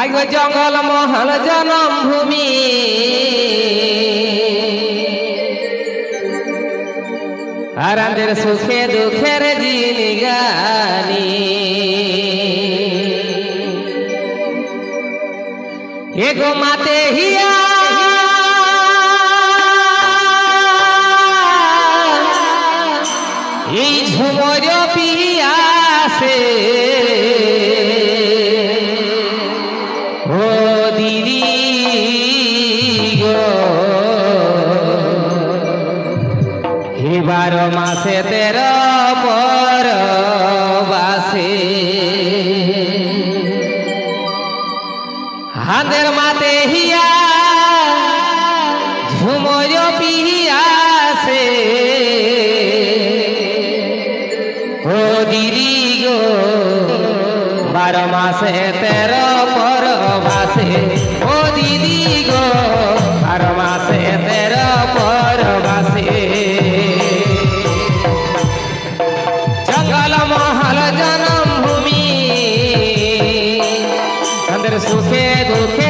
আইব জঙ্গল মহল জনম ভূমি আর আমাদের সুখে দুঃখের জিনিগানি। এগো মাতে হিয়া। এই ঝুমর পিয়াসে মাসে তের পর বাসে হাঁদের মাতে হিয়া ঝুমর পিয়াসে ও দিদি গো, বারো মাসে তেরো পর বাসে ও দিদি গো, বারো মাসে তেরো পর বাসে সুখে দুঃখের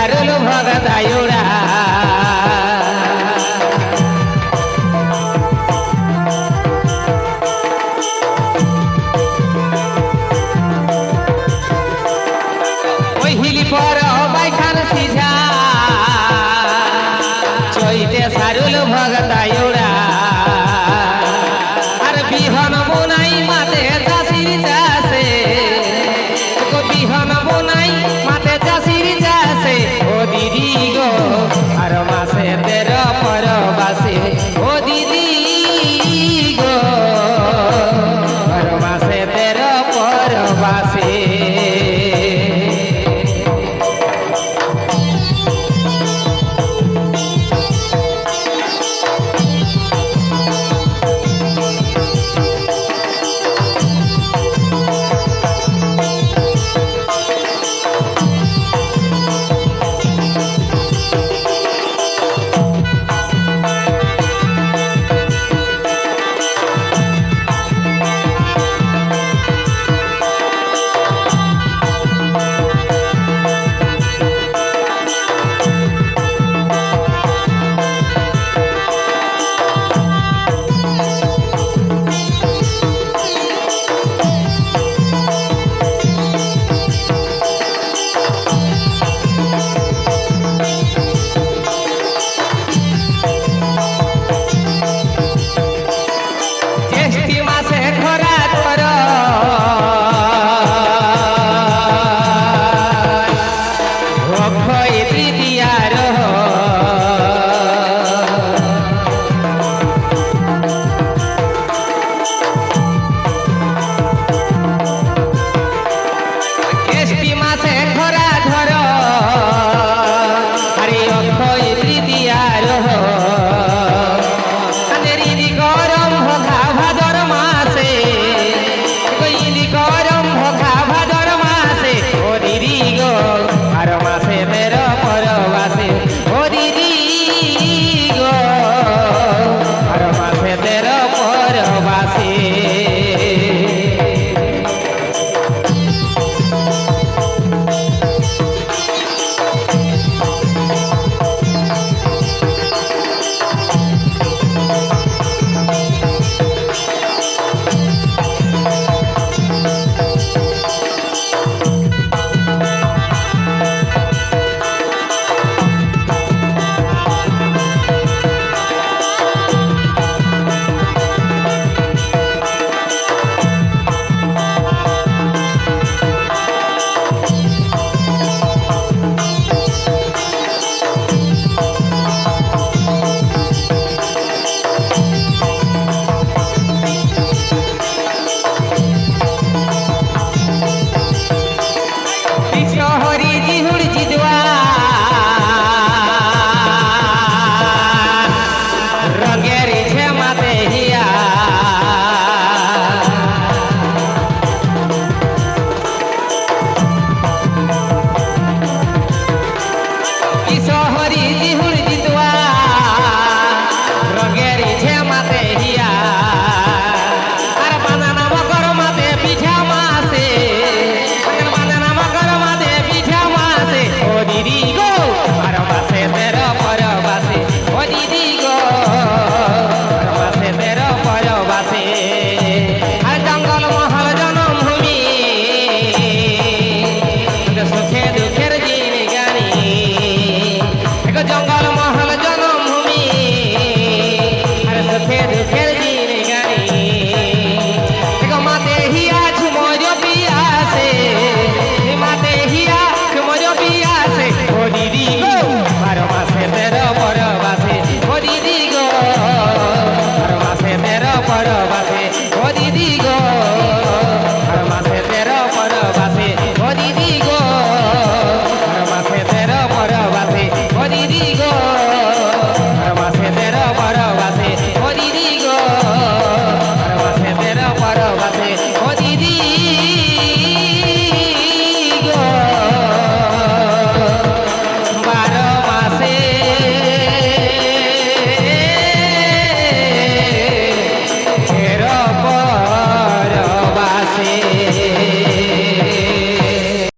అరులు భగదయుడా uma semelhança.